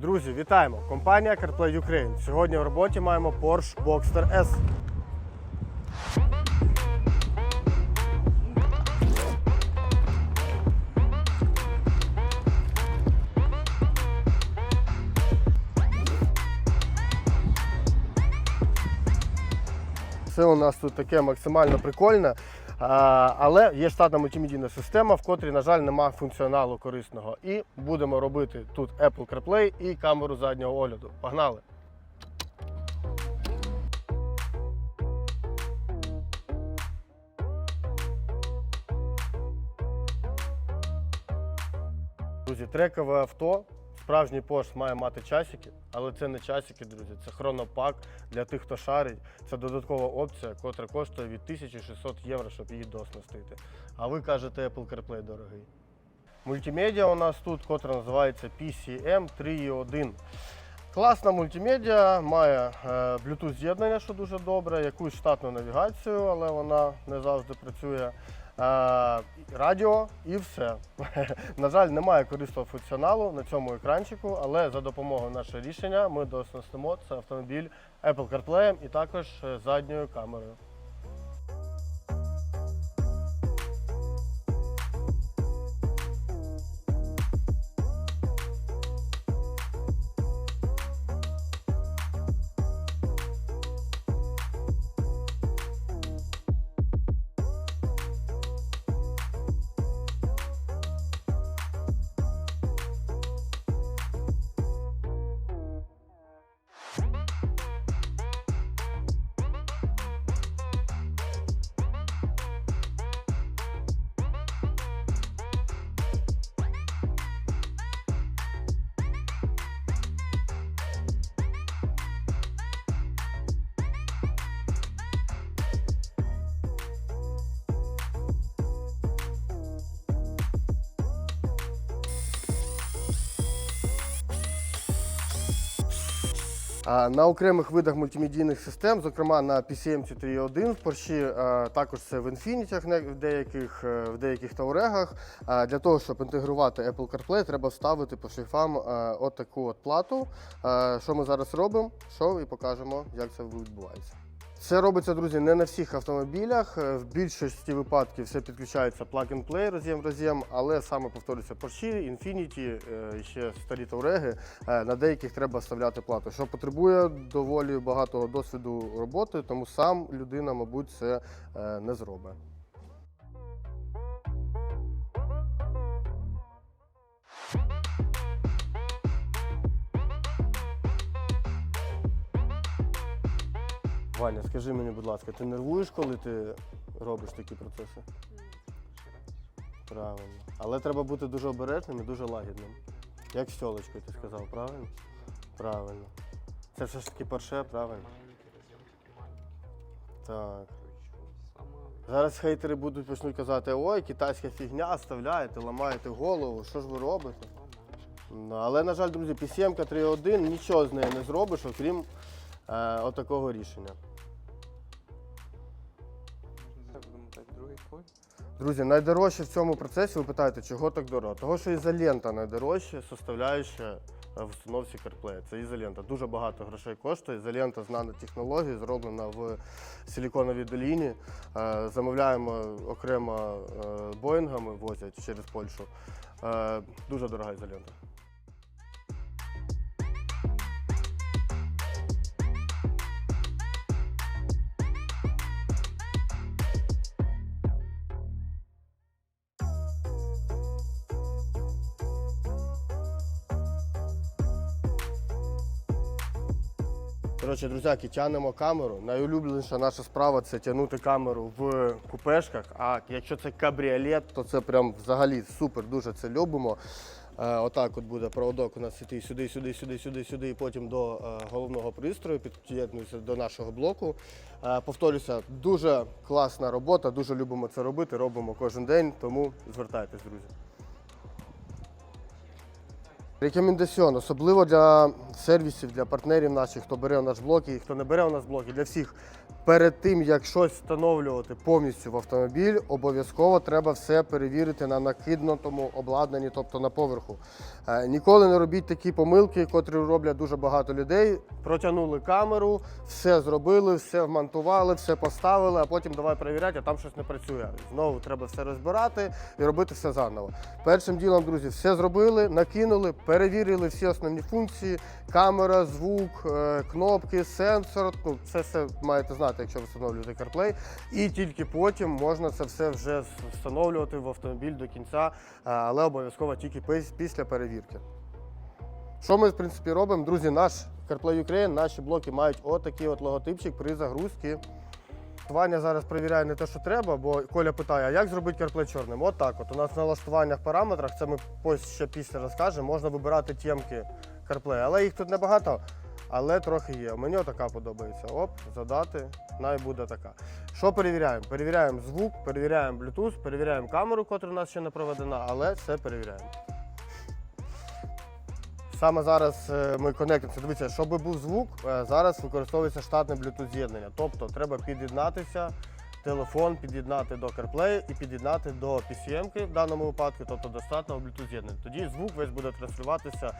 Друзі, вітаємо! Компанія CarPlay Ukraine. Сьогодні в роботі маємо Porsche Boxster S. Все у нас тут таке максимально прикольне. Але є штатна мультимедійна система, в котрій, на жаль, немає функціоналу корисного. І будемо робити тут Apple CarPlay і камеру заднього огляду. Погнали! Друзі, трекове авто. Справжній Porsche має мати часики, але це не часики, друзі, це хронопак для тих, хто шарить. Це додаткова опція, котра коштує від 1600 євро, щоб її доснастити. А ви кажете Apple CarPlay дорогий. Мультимедіа у нас тут, котра називається PCM 3.1. Класна мультимедіа, має е, Bluetooth з'єднання, що дуже добре, якусь штатну навігацію, але вона не завжди працює. Е, радіо і все. На жаль, немає корисного функціоналу на цьому екранчику, але за допомогою нашого рішення ми дооснастимо це автомобіль Apple CarPlay і також е, задньою камерою. На окремих видах мультимедійних систем, зокрема на PCM 3.1 в Порші, е, також це в Infiniti не- в деяких, е, в деяких таурегах. Е, Для того, щоб інтегрувати Apple CarPlay, треба вставити по шлейфам отаку от плату. Е, Що ми зараз робимо? Що і покажемо, як це відбувається. Це робиться, друзі, не на всіх автомобілях. Е, В більшості випадків все підключається plug-and-play роз'єм роз'єм, але саме повторюється Porsche, Infiniti, е, ще старі Touareg, е, на деяких треба вставляти плату, що потребує доволі багатого досвіду роботи, тому сам людина, мабуть, це не зробить. Ваня, скажи мені, будь ласка, ти нервуєш, коли ти робиш такі процеси? Правильно. Але треба бути дуже обережним і дуже лагідним. Як з тілочкою ти сказав, правильно? Правильно. Це все ж таки перше, правильно? Так. Зараз хейтери будуть почнуть казати, ой, китайська фігня, вставляєте, ламаєте голову, що ж ви робите? Але, на жаль, друзі, PCM 3.1 нічого з нею не зробиш, окрім е, отакого рішення. Друзі, найдорожче в цьому процесі, ви питаєте, чого так дорого? Того, що ізолента найдорожча, составляюча в установці CarPlay. Це ізолента. Дуже багато грошей коштує. Ізолента з нанотехнології, зроблена в силіконовій доліні. Е, Замовляємо окремо е, боїнгами, возять через Польщу. Е, Дуже дорога ізолента. Коротше, друзяки, тягнемо камеру. Найулюбленіша наша справа це тягнути камеру в купешках. А якщо це кабріолет, то це прям взагалі супер, дуже це любимо. Е, отак от буде проводок у нас іти сюди, сюди, сюди, сюди, сюди, і потім до е, головного пристрою, під'єднується до нашого блоку. Е, повторюся, дуже класна робота, дуже любимо це робити, робимо кожен день, тому звертайтесь, друзі. Рекомендаціон, особливо для сервісів, для партнерів наших, хто бере у нас блоки і хто не бере у нас блоки, для всіх. Перед тим, як щось встановлювати повністю в автомобіль, обов'язково треба все перевірити на накиднутому обладнанні, тобто на поверху. Е, Ніколи не робіть такі помилки, котрі роблять дуже багато людей. Протягнули камеру, все зробили, все вмонтували, все поставили, а потім давай перевіряти, а там щось не працює. Знову треба все розбирати і робити все заново. Першим ділом, друзі, все зробили, накинули, перевірили всі основні функції: камера, звук, е, кнопки, сенсор. Ну, це все маєте знати, якщо ви встановлюєте CarPlay. І тільки потім можна це все вже встановлювати в автомобіль до кінця, е, але обов'язково тільки після перевірки. Що ми, в принципі, робимо? Друзі, наш CarPlay Ukraine, наші блоки мають отакий от логотипчик при загрузці. Ваня зараз перевіряє не те, що треба, бо Коля питає, а як зробити CarPlay чорним? От так. От у нас в налаштуваннях параметрах, це ми ще після розкажемо, можна вибирати тємки CarPlay, але їх тут небагато, але трохи є. Мені така подобається. Оп, задати, най буде така. Що перевіряємо? Перевіряємо звук, перевіряємо Bluetooth, перевіряємо камеру, котра у нас ще не проведена, але все перевіряємо. Саме зараз е, ми конектимося. Дивіться, щоб був звук, е, зараз використовується штатне Bluetooth з'єднання. Тобто треба під'єднатися, телефон під'єднати до CarPlay і під'єднати до PCM в даному випадку, тобто до штатного Bluetooth з'єднання. Тоді звук весь буде транслюватися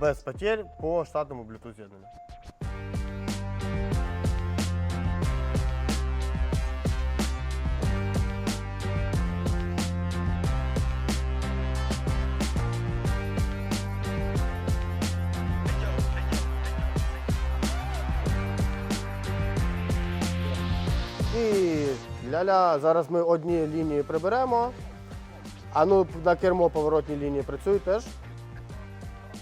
без потерь по штатному Bluetooth з'єднанню. Ля-ля, зараз ми одні лінії приберемо. А ну на кермо поворотні лінії працюють теж?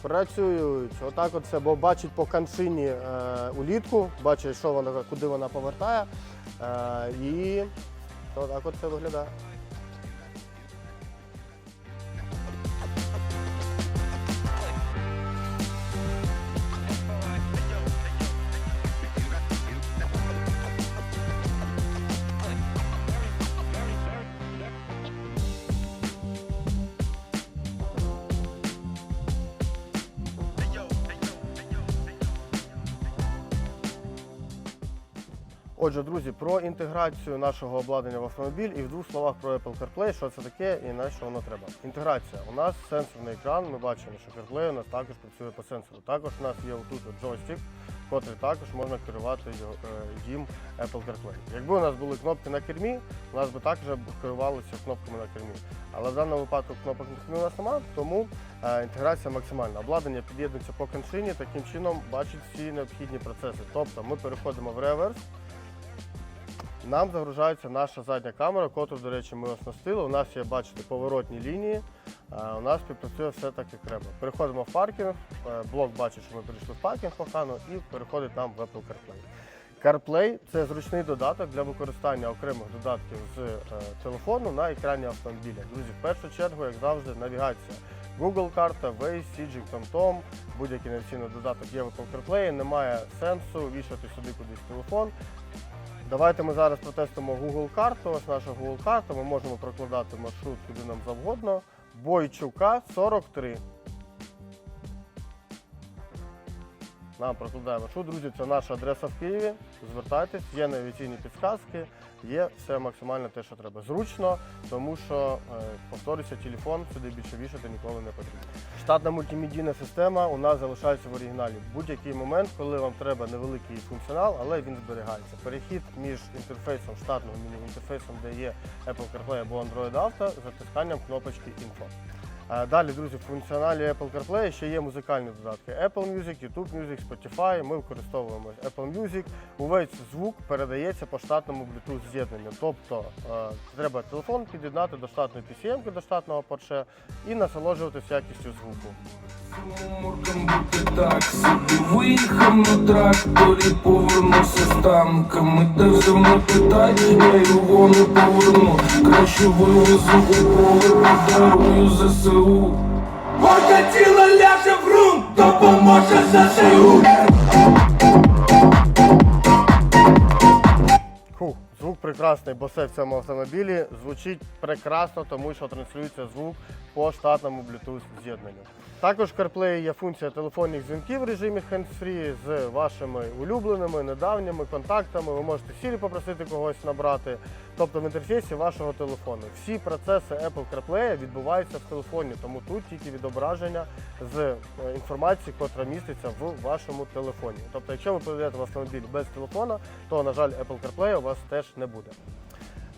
Працюють. Отак от все, бо бачить по каншині е, улітку, бачить, що вона, куди вона повертає. Е, і отак от це виглядає. Отже, друзі, про інтеграцію нашого обладнання в автомобіль і в двох словах про Apple CarPlay, що це таке і на що воно треба. Інтеграція. У нас сенсорний екран. Ми бачимо, що CarPlay у нас також працює по сенсору. Також у нас є отут джойстик, котрий також можна керувати е, їм Apple CarPlay. Якби у нас були кнопки на кермі, у нас би також керувалося кнопками на кермі. Але в даному випадку кнопок на кермі у нас немає, тому е, інтеграція максимальна. Обладнання під'єднується по коншині, таким чином бачить всі необхідні процеси. Тобто ми переходимо в реверс. Нам загружається наша задня камера, котру, до речі, ми оснастили. У нас є, бачите, поворотні лінії. У нас співпрацює все так, як треба. Переходимо в паркінг. е, Блок бачить, що ми перейшли в паркінг погано і переходить нам в Apple CarPlay. CarPlay – це зручний додаток для використання окремих додатків з е, телефону на екрані автомобіля. Друзі, в першу чергу, як завжди, навігація. Google карта, Waze, Sijik, TomTom, будь-який навігаційний додаток є в Apple CarPlay, немає сенсу вішати сюди кудись телефон. Давайте ми зараз протестимо Google карту. Ось наша Google карта. Ми можемо прокладати маршрут куди нам завгодно. Бойчука 43. Нам прокладає маршрут. Друзі, це наша адреса в Києві. Звертайтесь, є навігаційні підсказки, є все максимально те, що треба. Зручно, тому що, е, повторюся, телефон сюди більше вішати ніколи не потрібно. Штатна мультимедійна система у нас залишається в оригіналі. Будь-який момент, коли вам треба невеликий функціонал, але він зберігається. Перехід між інтерфейсом, штатним інтерфейсом, де є Apple CarPlay або Android Auto, затисканням кнопочки Info. Далі, друзі, в функціоналі Apple CarPlay ще є музикальні додатки Apple Music, YouTube Music, Spotify. Ми використовуємо Apple Music. Увесь звук передається по штатному Bluetooth з'єднанню. Тобто треба телефон під'єднати до штатної PCM, до штатного Porsche і насолоджуватися якістю звуку. Морган бути так собі виїхав на тракторі, повернувся з танками, де взяв питай, я його не поверну. Краще вивезу у поле, подарую ЗСУ. Моя тіло ляже в грунт, допоможе ЗСУ. Звук прекрасний, бо все в цьому автомобілі звучить прекрасно, тому що транслюється звук по штатному Bluetooth з'єднанню. Також в CarPlay є функція телефонних дзвінків в режимі hands-free з вашими улюбленими, недавніми контактами. Ви можете Siri попросити когось набрати, тобто в інтерфейсі вашого телефону. Всі процеси Apple CarPlay відбуваються в телефоні, тому тут тільки відображення з е, інформації, котра міститься в вашому телефоні. Тобто, якщо ви поїдете в автомобіль без телефона, то, на жаль, Apple CarPlay у вас теж не буде.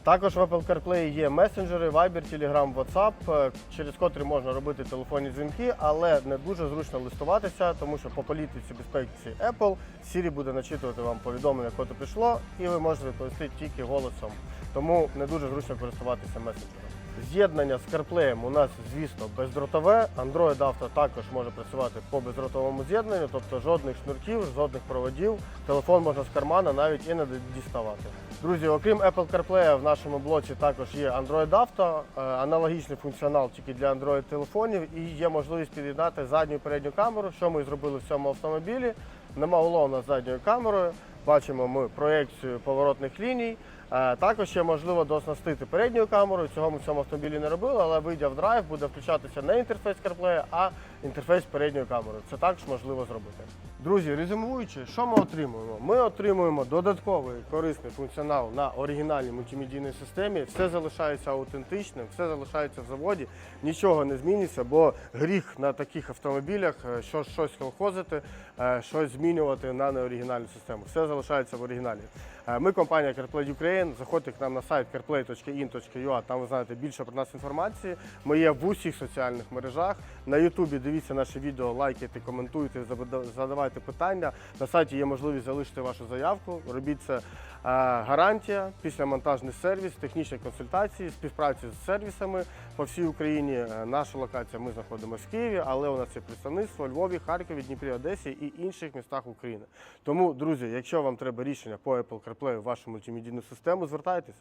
Також в Apple CarPlay є месенджери, Viber, Telegram, WhatsApp, е, через котрі можна робити телефонні дзвінки, але не дуже зручно листуватися, тому що по політиці безпеці Apple Siri буде начитувати вам повідомлення, коли прийшло, і ви можете відповісти тільки голосом. Тому не дуже зручно користуватися месенджером. З'єднання з CarPlay у нас, звісно, бездротове. Android Auto також може працювати по бездротовому з'єднанню, тобто жодних шнурків, жодних проводів. Телефон можна з кармана навіть і не діставати. Друзі, окрім Apple CarPlay, в нашому блоці також є Android Auto, е, аналогічний функціонал тільки для Android телефонів і є можливість під'єднати задню і передню камеру, що ми зробили в цьому автомобілі. Нема уловна з задньою камерою. Бачимо ми проєкцію поворотних ліній. Е, Також ще можливо дооснастити передньою камерою. Цього ми в цьому автомобілі не робили, але вийдя в драйв, буде включатися не інтерфейс CarPlay, а інтерфейс передньої камерою. Це також можливо зробити. Друзі, резюмуючи, що ми отримуємо? Ми отримуємо додатковий корисний функціонал на оригінальній мультимедійній системі. Все залишається аутентичним, все залишається в заводі, нічого не зміниться, бо гріх на таких автомобілях е, що щось колхозити, е, щось змінювати на неоригінальну систему. Все залишається в оригіналі. Е, Ми компанія CarPlay Ukraine. Заходьте к нам на сайт carplay.in.ua, там ви знаєте більше про нас інформації. Ми є в усіх соціальних мережах. На Ютубі дивіться наші відео, лайкайте, коментуйте, задавайте питання. На сайті є можливість залишити вашу заявку. Робіть це е, гарантія, післямонтажний сервіс, технічні консультації, співпраці з сервісами по всій Україні. Е, Наша локація ми знаходимося в Києві, але у нас є представництво Львові, Харкові, Дніпрі, Одесі і інших містах України. Тому, друзі, якщо вам треба рішення по Apple CarPlay в вашу мультимедійну систему, звертайтесь.